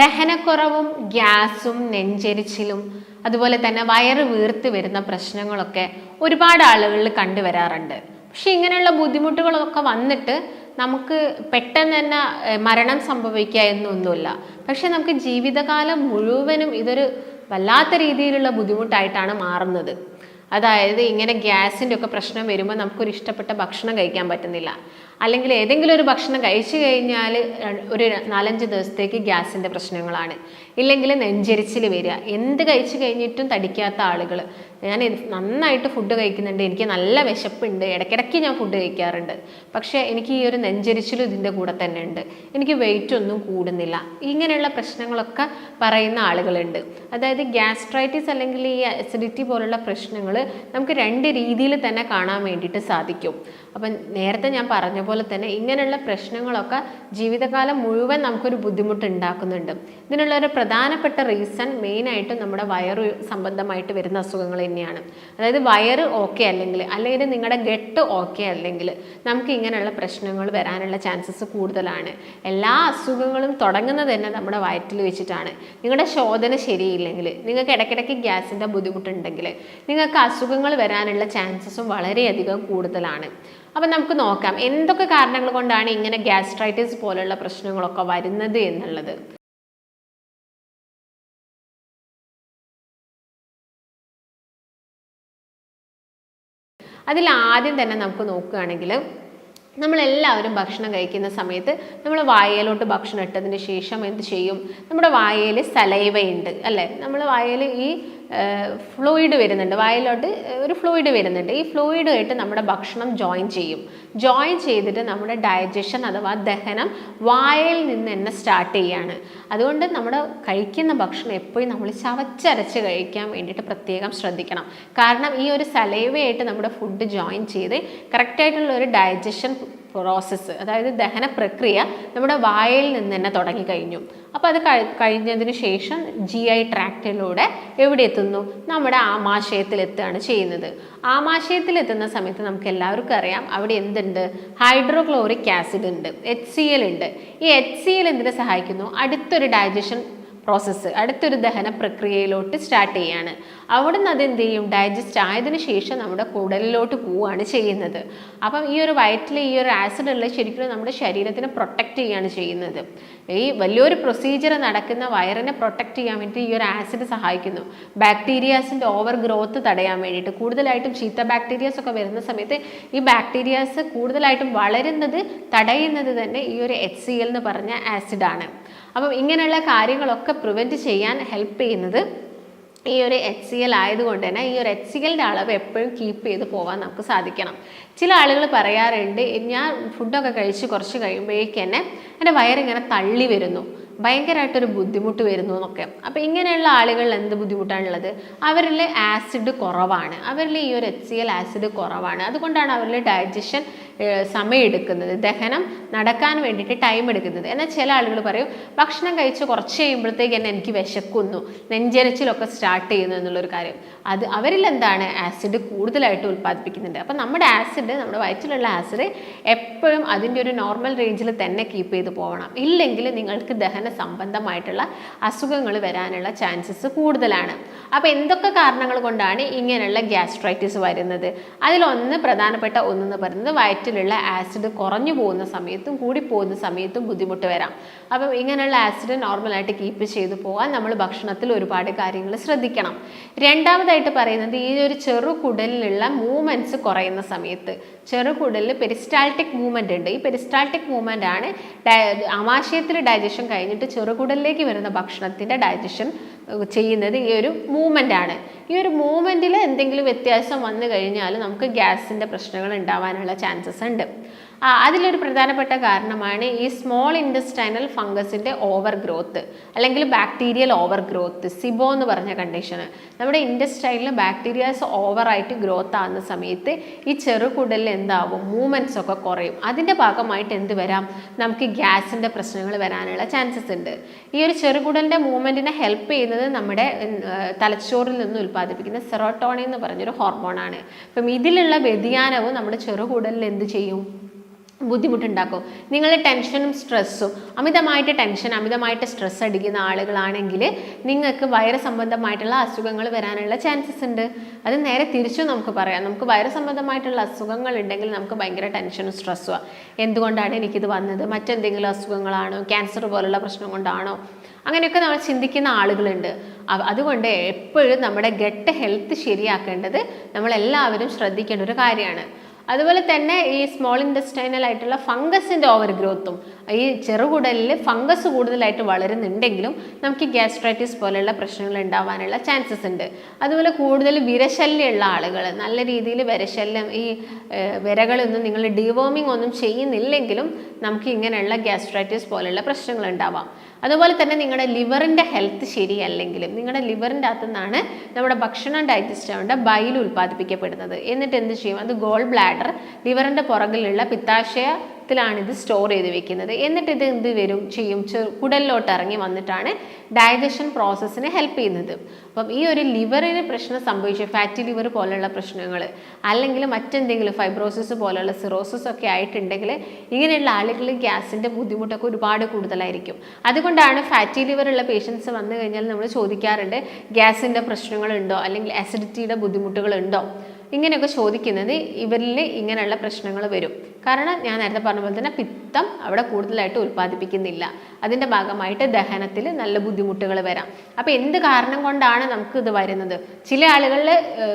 ദഹനക്കുറവും ഗ്യാസും നെഞ്ചെരിച്ചിലും അതുപോലെ തന്നെ വയറ് വീർത്ത് വരുന്ന പ്രശ്നങ്ങളൊക്കെ ഒരുപാട് ആളുകളിൽ കണ്ടുവരാറുണ്ട്. പക്ഷെ ഇങ്ങനെയുള്ള ബുദ്ധിമുട്ടുകളൊക്കെ വന്നിട്ട് നമുക്ക് പെട്ടെന്ന് തന്നെ മരണം സംഭവിക്കുക എന്നൊന്നുമില്ല. പക്ഷെ നമുക്ക് ജീവിതകാലം മുഴുവനും ഇതൊരു വല്ലാത്ത രീതിയിലുള്ള ബുദ്ധിമുട്ടായിട്ടാണ് മാറുന്നത്. അതായത് ഇങ്ങനെ ഗ്യാസിന്റെ ഒക്കെ പ്രശ്നം വരുമ്പോൾ നമുക്കൊരു ഇഷ്ടപ്പെട്ട ഭക്ഷണം കഴിക്കാൻ പറ്റുന്നില്ല. അല്ലെങ്കിൽ ഏതെങ്കിലും ഒരു ഭക്ഷണം കഴിച്ചു കഴിഞ്ഞാൽ ഒരു നാലഞ്ച് ദിവസത്തേക്ക് ഗ്യാസിന്റെ പ്രശ്നങ്ങളാണ്. ഇല്ലെങ്കിൽ നെഞ്ചരിച്ചിൽ വരിക. എന്ത് കഴിച്ചു കഴിഞ്ഞിട്ടും തടിക്കാത്ത ആളുകൾ ഞാൻ നന്നായിട്ട് ഫുഡ് കഴിക്കുന്നുണ്ട്. എനിക്ക് നല്ല വിശപ്പുണ്ട്. ഇടയ്ക്കിടയ്ക്ക് ഞാൻ ഫുഡ് കഴിക്കാറുണ്ട്. പക്ഷേ എനിക്ക് ഈ ഒരു നെഞ്ചരിച്ചിലും ഇതിന്റെ കൂടെ തന്നെ ഉണ്ട്. എനിക്ക് വെയിറ്റ് ഒന്നും കൂടുന്നില്ല. ഇങ്ങനെയുള്ള പ്രശ്നങ്ങളൊക്കെ പറയുന്ന ആളുകളുണ്ട്. അതായത് ഗ്യാസ്ട്രൈറ്റിസ് അല്ലെങ്കിൽ ഈ അസിഡിറ്റി പോലുള്ള പ്രശ്നങ്ങൾ നമുക്ക് രണ്ട് രീതിയിൽ തന്നെ കാണാൻ വേണ്ടിയിട്ട് സാധിക്കും. അപ്പം നേരത്തെ ഞാൻ പറഞ്ഞ പോലെ തന്നെ ഇങ്ങനെയുള്ള പ്രശ്നങ്ങളൊക്കെ ജീവിതകാലം മുഴുവൻ നമുക്കൊരു ബുദ്ധിമുട്ട് ഉണ്ടാക്കുന്നുണ്ട് ഇതിനുള്ള ഒരു പ്രധാനപ്പെട്ട റീസൺ മെയിനായിട്ട് നമ്മുടെ വയറ് സംബന്ധമായിട്ട് വരുന്ന അസുഖങ്ങൾ തന്നെയാണ്. അതായത് വയറ് ഓക്കെ അല്ലെങ്കിൽ അല്ലെങ്കിൽ നിങ്ങളുടെ ഗട്ട് ഓക്കെ അല്ലെങ്കിൽ നമുക്ക് ഇങ്ങനെയുള്ള പ്രശ്നങ്ങൾ വരാനുള്ള ചാൻസസ് കൂടുതലാണ്. എല്ലാ അസുഖങ്ങളും തുടങ്ങുന്നത് തന്നെ നമ്മുടെ വയറ്റിൽ വെച്ചിട്ടാണ്. നിങ്ങളുടെ ശോധന ശരിയില്ലെങ്കിൽ നിങ്ങൾക്ക് ഇടയ്ക്കിടയ്ക്ക് ഗ്യാസിന്റെ ബുദ്ധിമുട്ടുണ്ടെങ്കിൽ നിങ്ങൾക്ക് അസുഖങ്ങൾ വരാനുള്ള ചാൻസസും വളരെയധികം കൂടുതലാണ്. അപ്പം നമുക്ക് നോക്കാം എന്തൊക്കെ കാരണങ്ങൾ കൊണ്ടാണ് ഇങ്ങനെ ഗ്യാസ്ട്രൈറ്റിസ് പോലുള്ള പ്രശ്നങ്ങളൊക്കെ വരുന്നത് എന്നുള്ളത്. അതിൽ ആദ്യം തന്നെ നമുക്ക് നോക്കുകയാണെങ്കിൽ നമ്മളെല്ലാവരും ഭക്ഷണം കഴിക്കുന്ന സമയത്ത് നമ്മൾ വായയിലോട്ട് ഭക്ഷണം ഇട്ടതിന് ശേഷം എന്ത് ചെയ്യും? നമ്മുടെ വായയിൽ സലൈവയുണ്ട് അല്ലേ? നമ്മൾ വായയിൽ ഈ ഫ്ലൂയിഡ് വരുന്നുണ്ട്. വായിലോട്ട് ഒരു ഫ്ലൂയിഡ് വരുന്നുണ്ട്. ഈ ഫ്ലൂയിഡുമായിട്ട് നമ്മുടെ ഭക്ഷണം ജോയിൻ ചെയ്യും. ജോയിൻ ചെയ്തിട്ട് നമ്മുടെ ഡയജഷൻ അഥവാ ദഹനം വായയിൽ നിന്ന് തന്നെ സ്റ്റാർട്ട് ചെയ്യുകയാണ് അതുകൊണ്ട് നമ്മൾ കഴിക്കുന്ന ഭക്ഷണം എപ്പോഴും നമ്മൾ ചവച്ചരച്ച് കഴിക്കാൻ വേണ്ടിയിട്ട് പ്രത്യേകം ശ്രദ്ധിക്കണം. കാരണം ഈ ഒരു സലൈവയായിട്ട് നമ്മുടെ ഫുഡ് ജോയിൻ ചെയ്ത് കറക്റ്റായിട്ടുള്ള ഒരു ഡയജഷൻ പ്രോസസ്സ് അതായത് ദഹന പ്രക്രിയ നമ്മുടെ വായയിൽ നിന്ന് തന്നെ തുടങ്ങി കഴിഞ്ഞു. അപ്പോൾ അത് കഴി കഴിഞ്ഞതിന് ശേഷം ജി ഐ ട്രാക്റ്റിലൂടെ എവിടെ എത്തുന്നു? നമ്മുടെ ആമാശയത്തിൽ എത്തുകയാണ് ചെയ്യുന്നത്. ആമാശയത്തിൽ എത്തുന്ന സമയത്ത് നമുക്ക് എല്ലാവർക്കും അറിയാം അവിടെ എന്തുണ്ട് ഹൈഡ്രോക്ലോറിക് ആസിഡ് ഉണ്ട് എച്ച് സി എൽ ഉണ്ട്. ഈ എച്ച് സി എൽ എന്തിനെ സഹായിക്കുന്നു? അടുത്തൊരു ഡൈജഷൻ പ്രോസസ്സ് അടുത്തൊരു ദഹന പ്രക്രിയയിലോട്ട് സ്റ്റാർട്ട് ചെയ്യാണ്. അവിടെ നിന്ന് അതെന്ത് ചെയ്യും ഡൈജസ്റ്റ് ആയതിനു ശേഷം നമ്മുടെ കുടലിലോട്ട് പോവുകയാണ് ചെയ്യുന്നത്. അപ്പം ഈ ഒരു വയറ്റിൽ ഈ ഒരു ആസിഡ് ഉള്ള ശരിക്കും നമ്മുടെ ശരീരത്തിനെ പ്രൊട്ടക്റ്റ് ചെയ്യുകയാണ് ചെയ്യുന്നത്. ഈ വലിയൊരു പ്രൊസീജിയർ നടക്കുന്ന വയറിനെ പ്രൊട്ടക്റ്റ് ചെയ്യാൻ വേണ്ടി ഈ ഒരു ആസിഡ് സഹായിക്കുന്നു. ബാക്ടീരിയാസിന്റെ ഓവർ ഗ്രോത്ത് തടയാൻ വേണ്ടിയിട്ട്. കൂടുതലായിട്ടും ചീത്ത ബാക്ടീരിയാസ് ഒക്കെ വരുന്ന സമയത്ത് ഈ ബാക്ടീരിയാസ് കൂടുതലായിട്ടും വളരുന്നത് തടയുന്നത് തന്നെ ഈ ഒരു എച്ച് സി എൽ എന്ന് പറഞ്ഞ ആസിഡാണ് അപ്പം ഇങ്ങനെയുള്ള കാര്യങ്ങളൊക്കെ പ്രിവെന്റ് ചെയ്യാൻ ഹെൽപ്പ് ചെയ്യുന്നത് ഈ ഒരു എച്ച് സി എൽ ആയതുകൊണ്ട് തന്നെ ഈ ഒരു എച്ച് സി എല്ലിന്റെ അളവ് എപ്പോഴും കീപ്പ് ചെയ്ത് പോകാൻ നമുക്ക് സാധിക്കണം. ചില ആളുകൾ പറയാറുണ്ട് ഞാൻ ഫുഡൊക്കെ കഴിച്ച് കുറച്ച് കഴിയുമ്പോഴേക്ക് തന്നെ എന്റെ വയറിങ്ങനെ തള്ളി വരുന്നു. ഭയങ്കരമായിട്ടൊരു ബുദ്ധിമുട്ട് വരുന്നു എന്നൊക്കെ. അപ്പോൾ ഇങ്ങനെയുള്ള ആളുകളിൽ എന്ത് ബുദ്ധിമുട്ടാണുള്ളത്? അവരിൽ ആസിഡ് കുറവാണ്. അവരിൽ ഈ ഒരു എച്ച് സി എൽ ആസിഡ് കുറവാണ്. അതുകൊണ്ടാണ് അവരിൽ ഡൈജഷൻ സമയം എടുക്കുന്നത് ദഹനം നടക്കാൻ വേണ്ടിയിട്ട് ടൈം എടുക്കുന്നത്. എന്നാൽ ചില ആളുകൾ പറയും ഭക്ഷണം കഴിച്ച് കുറച്ച് കഴിയുമ്പോഴത്തേക്ക് തന്നെ എനിക്ക് വിശക്കുന്നു. നെഞ്ചരച്ചിലൊക്കെ സ്റ്റാർട്ട് ചെയ്യുന്നു എന്നുള്ളൊരു കാര്യം. അത് അവരിൽ എന്താണ് ആസിഡ് കൂടുതലായിട്ട് ഉൽപ്പാദിപ്പിക്കുന്നുണ്ട്. അപ്പം നമ്മുടെ ആസിഡ് നമ്മുടെ വയറ്റിലുള്ള ആസിഡ് എപ്പോഴും അതിന്റെ ഒരു നോർമൽ റേഞ്ചിൽ തന്നെ കീപ്പ് ചെയ്ത് പോകണം ഇല്ലെങ്കിൽ നിങ്ങൾക്ക് ദഹന സംബന്ധമായിട്ടുള്ള അസുഖങ്ങൾ വരാനുള്ള ചാൻസസ് കൂടുതലാണ്. അപ്പോൾ എന്തൊക്കെ കാരണങ്ങൾ കൊണ്ടാണ് ഇങ്ങനെയുള്ള ഗ്യാസ്ട്രൈറ്റിസ് വരുന്നത്? അതിലൊന്ന് പ്രധാനപ്പെട്ട ഒന്നെന്ന് പറയുന്നത് വയറ്റിലുള്ള ആസിഡ് കുറഞ്ഞു പോകുന്ന സമയത്തും കൂടി പോകുന്ന സമയത്തും ബുദ്ധിമുട്ട് വരാം. അപ്പം ഇങ്ങനെയുള്ള ആസിഡ് നോർമലായിട്ട് കീപ്പ് ചെയ്തു പോകാൻ നമ്മൾ ഭക്ഷണത്തിൽ ഒരുപാട് കാര്യങ്ങൾ ശ്രദ്ധിക്കണം. രണ്ടാമതായിട്ട് പറയുന്നത് ഈ ഒരു ചെറു കുടലിലുള്ള മൂവ്മെന്റ്സ് കുറയുന്ന സമയത്ത് ചെറു ചെറുകുടലിൽ പെരിസ്റ്റാൾട്ടിക് മൂവ്മെന്റ് ഉണ്ട്. ഈ പെരിസ്റ്റാൾട്ടിക് മൂവ്മെന്റ് ആണ് ആമാശയത്തിൽ ഡൈജഷൻ കഴിഞ്ഞിട്ട് ചെറുകുടലിലേക്ക് വരുന്ന ഭക്ഷണത്തിന്റെ ഡൈജഷൻ ചെയ്യുന്നത് ഈ ഒരു മൂവ്മെന്റ് ആണ്. ഈ ഒരു മൂവ്മെന്റിൽ എന്തെങ്കിലും വ്യത്യാസം വന്നു കഴിഞ്ഞാൽ നമുക്ക് ഗ്യാസിന്റെ പ്രശ്നങ്ങൾ ഉണ്ടാവാനുള്ള ചാൻസസ് ഉണ്ട്. അതിലൊരു പ്രധാനപ്പെട്ട കാരണമാണ് ഈ സ്മോൾ ഇൻഡസ്റ്റൈനൽ ഫംഗസിന്റെ ഓവർ ഗ്രോത്ത് അല്ലെങ്കിൽ ബാക്ടീരിയൽ ഓവർ ഗ്രോത്ത് സിബോ എന്ന് പറഞ്ഞ കണ്ടീഷൻ നമ്മുടെ ഇൻഡസ്റ്റൈനിൽ ബാക്ടീരിയാസ് ഓവറായിട്ട് ഗ്രോത്ത് ആകുന്ന സമയത്ത് ഈ ചെറുകുടലിൽ എന്താവും? മൂവ്മെന്റ്സ് ഒക്കെ കുറയും. അതിന്റെ ഭാഗമായിട്ട് എന്ത് വരാം? നമുക്ക് ഗ്യാസിന്റെ പ്രശ്നങ്ങൾ വരാനുള്ള ചാൻസസ് ഉണ്ട്. ഈ ഒരു ചെറുകുടലിന്റെ മൂവ്മെന്റിനെ ഹെൽപ്പ് ചെയ്യുന്നത് നമ്മുടെ തലച്ചോറിൽ നിന്ന് ഉൽപ്പാദിപ്പിക്കുന്ന സെറോട്ടോണിൻ എന്ന് പറഞ്ഞൊരു ഹോർമോണാണ് അപ്പം ഇതിലുള്ള വ്യതിയാനവും നമ്മുടെ ചെറുകുടലിൽ എന്ത് ചെയ്യും? ബുദ്ധിമുട്ടുണ്ടാക്കും. നിങ്ങൾ ടെൻഷനും സ്ട്രെസ്സും അമിതമായിട്ട് ടെൻഷൻ അമിതമായിട്ട് സ്ട്രെസ് അടിക്കുന്ന ആളുകളാണെങ്കിൽ നിങ്ങൾക്ക് വയറ് സംബന്ധമായിട്ടുള്ള അസുഖങ്ങൾ വരാനുള്ള ചാൻസസ് ഉണ്ട്. അത് നേരെ തിരിച്ചും നമുക്ക് പറയാം. നമുക്ക് വയറ് സംബന്ധമായിട്ടുള്ള അസുഖങ്ങൾ ഉണ്ടെങ്കിൽ നമുക്ക് ഭയങ്കര ടെൻഷനും സ്ട്രെസ്സുമാണ് എന്തുകൊണ്ടാണ് എനിക്കിത് വന്നത്? മറ്റെന്തെങ്കിലും അസുഖങ്ങളാണോ? ക്യാൻസർ പോലുള്ള പ്രശ്നം കൊണ്ടാണോ? അങ്ങനെയൊക്കെ നമ്മൾ ചിന്തിക്കുന്ന ആളുകളുണ്ട്. അതുകൊണ്ട് എപ്പോഴും നമ്മുടെ ഗട്ട് ഹെൽത്ത് ശരിയാക്കേണ്ടത് നമ്മളെല്ലാവരും ശ്രദ്ധിക്കേണ്ട ഒരു കാര്യമാണ്. അതുപോലെ തന്നെ ഈ സ്മോൾ ഇൻഡസ്റ്റൈനൽ ആയിട്ടുള്ള ഫംഗസിന്റെ ഓവർ ഗ്രോത്തും ഈ ചെറുകുടലിൽ ഫംഗസ് കൂടുതലായിട്ട് വളരുന്നുണ്ടെങ്കിലും നമുക്ക് ഗ്യാസ്ട്രൈറ്റിസ് പോലെയുള്ള പ്രശ്നങ്ങൾ ഉണ്ടാവാനുള്ള ചാൻസസ് ഉണ്ട്. അതുപോലെ കൂടുതൽ വിരശല്യമുള്ള ആളുകൾ നല്ല രീതിയിൽ വിരശല്യം ഈ വിരകളൊന്നും നിങ്ങൾ ഡിവോമിംഗ് ഒന്നും ചെയ്യുന്നില്ലെങ്കിലും നമുക്ക് ഇങ്ങനെയുള്ള ഗ്യാസ്ട്രൈറ്റിസ് പോലെയുള്ള പ്രശ്നങ്ങൾ ഉണ്ടാവാം. അതുപോലെ തന്നെ നിങ്ങളുടെ ലിവറിന്റെ ഹെൽത്ത് ശരിയല്ലെങ്കിലും നിങ്ങളുടെ ലിവറിന്റെ അകത്തു നിന്നാണ് നമ്മുടെ ഭക്ഷണം ഡൈജസ്റ്റ് ആവേണ്ട ബൈൽ ഉൽപ്പാദിപ്പിക്കപ്പെടുന്നത്. എന്നിട്ട് എന്ത് ചെയ്യും? അത് ഗോൾ ബ്ലാഡർ ലിവറിന്റെ പുറകിലുള്ള പിത്താശയത്തിലാണ് ഇത് സ്റ്റോർ ചെയ്ത് വെക്കുന്നത്. എന്നിട്ട് ഇത് എന്ത് വരും? ചെയ്യും. ചെറു കുടലിലോട്ട് ഇറങ്ങി വന്നിട്ടാണ് ഡൈജഷൻ പ്രോസസ്സിനെ ഹെൽപ്പ് ചെയ്യുന്നത്. അപ്പം ഈ ഒരു ലിവറിന് പ്രശ്നം സംഭവിച്ചു. ഫാറ്റി ലിവർ പോലെയുള്ള പ്രശ്നങ്ങൾ അല്ലെങ്കിൽ മറ്റെന്തെങ്കിലും ഫൈബ്രോസിസ് പോലെയുള്ള സിറോസിസ് ഒക്കെ ആയിട്ടുണ്ടെങ്കിൽ ഇങ്ങനെയുള്ള ആളുകൾ ഗ്യാസിന്റെ ബുദ്ധിമുട്ടൊക്കെ ഒരുപാട് കൂടുതലായിരിക്കും. അതുകൊണ്ടാണ് ഫാറ്റി ലിവർ ഉള്ള പേഷ്യൻസ് വന്നു കഴിഞ്ഞാൽ നമ്മൾ ചോദിക്കാറുണ്ട് ഗ്യാസിന്റെ പ്രശ്നങ്ങളുണ്ടോ? അല്ലെങ്കിൽ അസിഡിറ്റിയുടെ ബുദ്ധിമുട്ടുകളുണ്ടോ? ഇങ്ങനെയൊക്കെ ചോദിക്കുന്നത് ഇവരിൽ ഇങ്ങനെയുള്ള പ്രശ്നങ്ങൾ വരും. കാരണം ഞാൻ നേരത്തെ പറഞ്ഞ പോലെ തന്നെ പിത്തം അവിടെ കൂടുതലായിട്ട് ഉൽപ്പാദിപ്പിക്കുന്നില്ല. അതിന്റെ ഭാഗമായിട്ട് ദഹനത്തിൽ നല്ല ബുദ്ധിമുട്ടുകൾ വരാം. അപ്പോൾ എന്ത് കാരണം കൊണ്ടാണ് നമുക്ക് ഇത് വരുന്നത്? ചില ആളുകളിൽ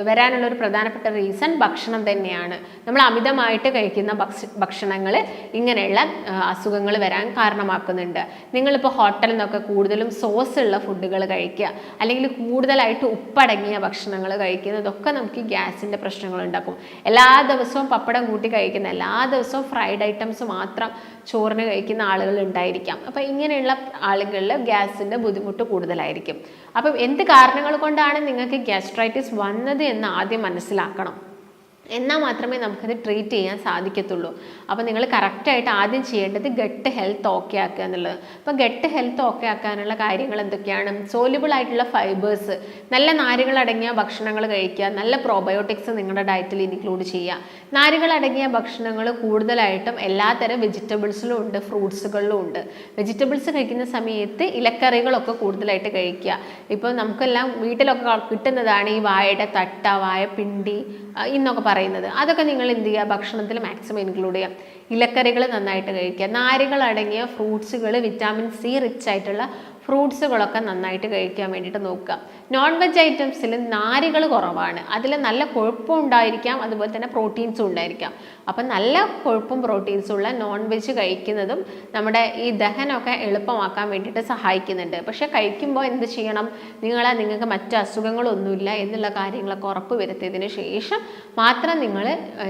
വരാനുള്ള ഒരു പ്രധാനപ്പെട്ട റീസൺ ഭക്ഷണം തന്നെയാണ്. നമ്മൾ അമിതമായിട്ട് കഴിക്കുന്ന ഭക്ഷ ഭക്ഷണങ്ങൾ ഇങ്ങനെയുള്ള അസുഖങ്ങൾ വരാൻ കാരണമാക്കുന്നുണ്ട്. നിങ്ങളിപ്പോൾ ഹോട്ടലിൽ നിന്നൊക്കെ കൂടുതലും സോസ് ഉള്ള ഫുഡുകൾ കഴിക്കുക. അല്ലെങ്കിൽ കൂടുതലായിട്ട് ഉപ്പടങ്ങിയ ഭക്ഷണങ്ങൾ കഴിക്കുന്നതൊക്കെ നമുക്ക് ഗ്യാസിന്റെ പ്രശ്നങ്ങൾ ഉണ്ടാക്കും. എല്ലാ ദിവസവും പപ്പടം കൂട്ടി കഴിക്കുന്ന എല്ലാ ദിവസവും ഫ്രൈഡ് ഐറ്റംസ് മാത്രം ചോറിന് കഴിക്കുന്ന ആളുകൾ ഉണ്ടായിരിക്കാം. അപ്പോൾ ഇങ്ങനെയുള്ള ആളുകളിൽ ഗ്യാസിന്റെ ബുദ്ധിമുട്ട് കൂടുതലായിരിക്കും. അപ്പം എന്ത് കാരണങ്ങൾ കൊണ്ടാണ് നിങ്ങൾക്ക് ഗ്യാസ്ട്രൈറ്റിസ് വന്നത് എന്ന് ആദ്യം മനസ്സിലാക്കണം. എന്നാൽ മാത്രമേ നമുക്കത് ട്രീറ്റ് ചെയ്യാൻ സാധിക്കത്തുള്ളൂ. അപ്പോൾ നിങ്ങൾ കറക്റ്റായിട്ട് ആദ്യം ചെയ്യേണ്ടത് ഗട്ട് ഹെൽത്ത് ഓക്കെ ആക്കുക എന്നുള്ളത്. അപ്പോൾ ഗട്ട് ഹെൽത്ത് ഓക്കെ ആക്കാനുള്ള കാര്യങ്ങൾ എന്തൊക്കെയാണ്? സോലിബിൾ ആയിട്ടുള്ള ഫൈബേഴ്സ് നല്ല നാരുകൾ അടങ്ങിയ ഭക്ഷണങ്ങൾ കഴിക്കുക നല്ല പ്രോബയോട്ടിക്സ് നിങ്ങളുടെ ഡയറ്റിൽ ഇൻക്ലൂഡ് ചെയ്യുക. നാരുകൾ അടങ്ങിയ ഭക്ഷണങ്ങൾ കൂടുതലായിട്ടും എല്ലാത്തരം വെജിറ്റബിൾസിലും ഉണ്ട് ഫ്രൂട്ട്സുകളിലും ഉണ്ട്. വെജിറ്റബിൾസ് കഴിക്കുന്ന സമയത്ത് ഇലക്കറികളൊക്കെ കൂടുതലായിട്ട് കഴിക്കുക. ഇപ്പോൾ നമുക്കെല്ലാം വീട്ടിലൊക്കെ കിട്ടുന്നതാണ് ഈ വാഴയുടെ തട്ട വായ ആ, ഇന്നൊക്കെ പറയുന്നത്. അതൊക്കെ നിങ്ങൾ എന്ത് ചെയ്യുക? ഭക്ഷണത്തിൽ മാക്സിമം ഇൻക്ലൂഡ് ചെയ്യുക. ഇലക്കറികൾ നന്നായിട്ട് കഴിക്കുക. നാരുകൾ അടങ്ങിയ ഫ്രൂട്ട്സുകൾ വിറ്റാമിൻ സി റിച്ച് ആയിട്ടുള്ള ഫ്രൂട്ട്സുകളൊക്കെ നന്നായിട്ട് കഴിക്കാൻ വേണ്ടിയിട്ട് നോക്കുക. നോൺ വെജ് ഐറ്റംസിൽ നാരുകൾ കുറവാണ്. അതിൽ നല്ല കൊഴുപ്പും ഉണ്ടായിരിക്കാം. അതുപോലെ തന്നെ പ്രോട്ടീൻസും ഉണ്ടായിരിക്കാം. അപ്പം നല്ല കൊഴുപ്പും പ്രോട്ടീൻസും ഉള്ള നോൺ വെജ് കഴിക്കുന്നതും നമ്മുടെ ഈ ദഹനമൊക്കെ എളുപ്പമാക്കാൻ വേണ്ടിയിട്ട് സഹായിക്കുന്നുണ്ട്. പക്ഷേ കഴിക്കുമ്പോൾ എന്ത് ചെയ്യണം? നിങ്ങളെ നിങ്ങൾക്ക് മറ്റ് അസുഖങ്ങളൊന്നുമില്ല എന്നുള്ള കാര്യങ്ങളൊക്കെ ഉറപ്പ് വരുത്തിയതിന് ശേഷം മാത്രം നിങ്ങൾ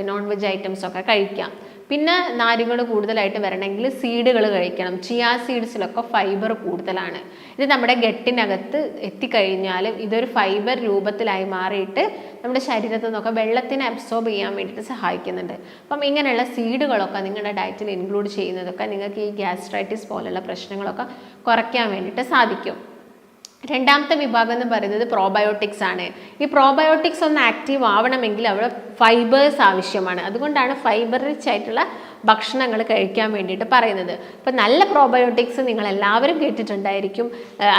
നോൺ വെജ് ഐറ്റംസൊക്കെ കഴിക്കാം. പിന്നെ നാരുകൾ കൂടുതലായിട്ട് വരണമെങ്കിൽ സീഡുകൾ കഴിക്കണം. ചിയാ സീഡ്സിലൊക്കെ ഫൈബർ കൂടുതലാണ്. ഇത് നമ്മുടെ ഗട്ടിനകത്ത് എത്തിക്കഴിഞ്ഞാൽ ഇതൊരു ഫൈബർ രൂപത്തിലായി മാറിയിട്ട് നമ്മുടെ ശരീരത്തിൽ നിന്നൊക്കെ വെള്ളത്തിനെ അബ്സോർബ് ചെയ്യാൻ വേണ്ടിയിട്ട് സഹായിക്കുന്നുണ്ട്. അപ്പം ഇങ്ങനെയുള്ള സീഡുകളൊക്കെ നിങ്ങളുടെ ഡയറ്റിൽ ഇൻക്ലൂഡ് ചെയ്യുന്നതൊക്കെ നിങ്ങൾക്ക് ഈ ഗ്യാസ്ട്രൈറ്റിസ് പോലുള്ള പ്രശ്നങ്ങളൊക്കെ കുറയ്ക്കാൻ വേണ്ടിയിട്ട് സാധിക്കും. രണ്ടാമത്തെ വിഭാഗം എന്ന് പറയുന്നത് പ്രോബയോട്ടിക്സ് ആണ്. ഈ പ്രോബയോട്ടിക്സ് ഒന്ന് ആക്റ്റീവ് ആവണമെങ്കിൽ അവിടെ ഫൈബേഴ്സ് ആവശ്യമാണ്. അതുകൊണ്ടാണ് ഫൈബർ റിച്ച് ആയിട്ടുള്ള ഭക്ഷണങ്ങൾ കഴിക്കാൻ വേണ്ടിയിട്ട് പറയുന്നത്. ഇപ്പം നല്ല പ്രോബയോട്ടിക്സ് നിങ്ങൾ എല്ലാവരും കേട്ടിട്ടുണ്ടായിരിക്കും.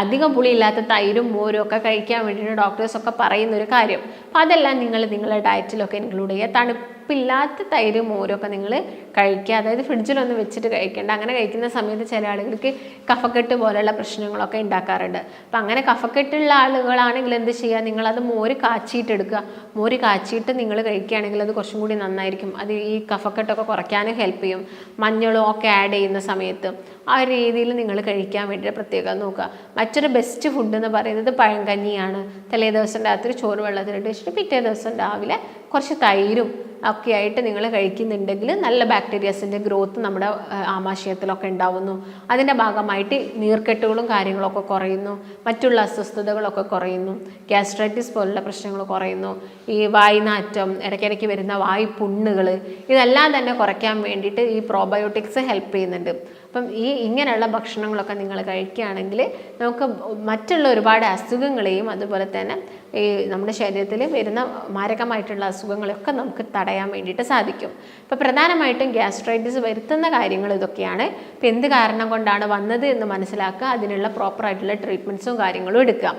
അധികം പുളിയില്ലാത്ത തൈരും മോരും ഒക്കെ കഴിക്കാൻ വേണ്ടിയിട്ട് ഡോക്ടേഴ്സൊക്കെ പറയുന്ന ഒരു കാര്യം. അതെല്ലാം നിങ്ങൾ നിങ്ങളുടെ ഡയറ്റിലൊക്കെ ഇൻക്ലൂഡ് ചെയ്യുക. തണുപ്പില്ലാത്ത തൈര് മോരൊക്കെ നിങ്ങൾ കഴിക്കുക. അതായത് ഫ്രിഡ്ജിലൊന്നും വെച്ചിട്ട് കഴിക്കേണ്ട. അങ്ങനെ കഴിക്കുന്ന സമയത്ത് ചില ആളുകൾക്ക് കഫക്കെട്ട് പോലെയുള്ള പ്രശ്നങ്ങളൊക്കെ ഉണ്ടാക്കാറുണ്ട്. അപ്പം അങ്ങനെ കഫക്കെട്ടുള്ള ആളുകളാണെങ്കിൽ എന്ത് ചെയ്യുക? നിങ്ങളത് മോര് കാച്ചിയിട്ടെടുക്കുക മോര് കാച്ചിയിട്ട് നിങ്ങൾ കഴിക്കുകയാണെങ്കിൽ അത് കുറച്ചും കൂടി നന്നായിരിക്കും. അത് ഈ കഫക്കെട്ടൊക്കെ കുറയ്ക്കാനും ഹെൽപ്പ് ചെയ്യും. മഞ്ഞളും ഒക്കെ ആഡ് ചെയ്യുന്ന സമയത്ത്. ആ രീതിയിൽ നിങ്ങൾ കഴിക്കാൻ വേണ്ടിയിട്ട് പ്രത്യേകം നോക്കുക. മറ്റൊരു ബെസ്റ്റ് ഫുഡ് എന്ന് പറയുന്നത് പഴങ്കഞ്ഞിയാണ് തലേ ദിവസം രാത്രി ചോറ് വെള്ളത്തിലിട്ട് വെച്ചിട്ട് പിറ്റേ ദിവസം രാവിലെ കുറച്ച് തൈരും ഒക്കെ ആയിട്ട് നിങ്ങൾ കഴിക്കുന്നുണ്ടെങ്കിൽ നല്ല ബാക്ടീരിയസിന്റെ ഗ്രോത്ത് നമ്മുടെ ആമാശയത്തിലൊക്കെ ഉണ്ടാവുന്നു. അതിന്റെ ഭാഗമായിട്ട് നീർക്കെട്ടുകളും കാര്യങ്ങളൊക്കെ കുറയുന്നു. മറ്റുള്ള അസ്വസ്ഥതകളൊക്കെ കുറയുന്നു. ഗ്യാസ്ട്രൈറ്റിസ് പോലുള്ള പ്രശ്നങ്ങൾ കുറയുന്നു. ഈ വായ്നാറ്റം ഇടയ്ക്കിടയ്ക്ക് വരുന്ന വായു പുണ്ണുകൾ ഇതെല്ലാം തന്നെ കുറയ്ക്കാൻ വേണ്ടിയിട്ട് ഈ പ്രോബയോട്ടിക്സ് ഹെൽപ്പ് ചെയ്യുന്നുണ്ട്. അപ്പം ഈ ഇങ്ങനെയുള്ള ഭക്ഷണങ്ങളൊക്കെ നിങ്ങൾ കഴിക്കുകയാണെങ്കിൽ നമുക്ക് മറ്റുള്ള ഒരുപാട് അസുഖങ്ങളെയും അതുപോലെ തന്നെ ഈ നമ്മുടെ ശരീരത്തിൽ വരുന്ന മാരകമായിട്ടുള്ള അസുഖങ്ങളെയൊക്കെ നമുക്ക് തടയാൻ വേണ്ടിയിട്ട് സാധിക്കും. ഇപ്പോൾ പ്രധാനമായിട്ടും ഗ്യാസ്ട്രൈറ്റിസ് വരുത്തുന്ന കാര്യങ്ങൾ ഇതൊക്കെയാണ്. ഇപ്പം എന്ത് കാരണം കൊണ്ടാണ് വന്നത് എന്ന് മനസ്സിലാക്കുക അതിനുള്ള പ്രോപ്പറായിട്ടുള്ള ട്രീറ്റ്മെന്റ്സും കാര്യങ്ങളും എടുക്കുക.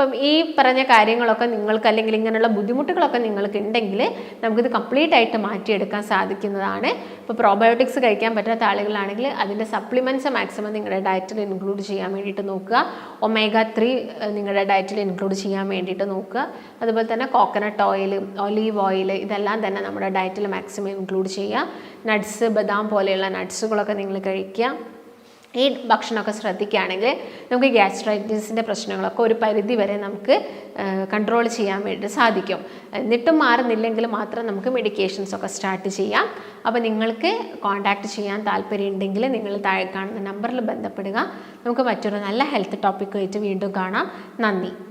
അപ്പം ഈ പറഞ്ഞ കാര്യങ്ങളൊക്കെ നിങ്ങൾക്ക് അല്ലെങ്കിൽ ഇങ്ങനെയുള്ള ബുദ്ധിമുട്ടുകളൊക്കെ നിങ്ങൾക്ക് ഉണ്ടെങ്കിൽ നമുക്കിത് കംപ്ലീറ്റ് ആയിട്ട് മാറ്റിയെടുക്കാൻ സാധിക്കുന്നതാണ്. ഇപ്പോൾ പ്രോബയോട്ടിക്സ് കഴിക്കാൻ പറ്റാത്ത ആളുകളാണെങ്കിൽ അതിന്റെ സപ്ലിമെന്റ്സ് മാക്സിമം നിങ്ങളുടെ ഡയറ്റിൽ ഇൻക്ലൂഡ് ചെയ്യാൻ വേണ്ടിയിട്ട് നോക്കുക. ഒമേഗ ത്രീ നിങ്ങളുടെ ഡയറ്റിൽ ഇൻക്ലൂഡ് ചെയ്യാൻ വേണ്ടിയിട്ട് നോക്കുക. അതുപോലെ തന്നെ കോക്കനട്ട് ഓയിൽ ഒലീവ് ഓയിൽ ഇതെല്ലാം തന്നെ നമ്മുടെ ഡയറ്റിൽ മാക്സിമം ഇൻക്ലൂഡ് ചെയ്യുക. നട്ട്സ് ബദാം പോലെയുള്ള നട്ട്സുകളൊക്കെ നിങ്ങൾ കഴിക്കുക. ഈ ഭക്ഷണമൊക്കെ ശ്രദ്ധിക്കുകയാണെങ്കിൽ നമുക്ക് ഗ്യാസ്ട്രൈറ്റിസിന്റെ പ്രശ്നങ്ങളൊക്കെ ഒരു പരിധി വരെ നമുക്ക് കൺട്രോൾ ചെയ്യാൻ വേണ്ടി സാധിക്കും. എന്നിട്ടും മാറുന്നില്ലെങ്കിൽ മാത്രം നമുക്ക് മെഡിക്കേഷൻസ് ഒക്കെ സ്റ്റാർട്ട് ചെയ്യാം. അപ്പോൾ നിങ്ങൾക്ക് കോൺടാക്റ്റ് ചെയ്യാൻ താല്പര്യമുണ്ടെങ്കിൽ നിങ്ങൾ താഴെ കാണുന്ന നമ്പറിൽ ബന്ധപ്പെടുക. നമുക്ക് മറ്റൊരു നല്ല ഹെൽത്ത് ടോപ്പിക്കുമായിട്ട് വീണ്ടും കാണാം. നന്ദി.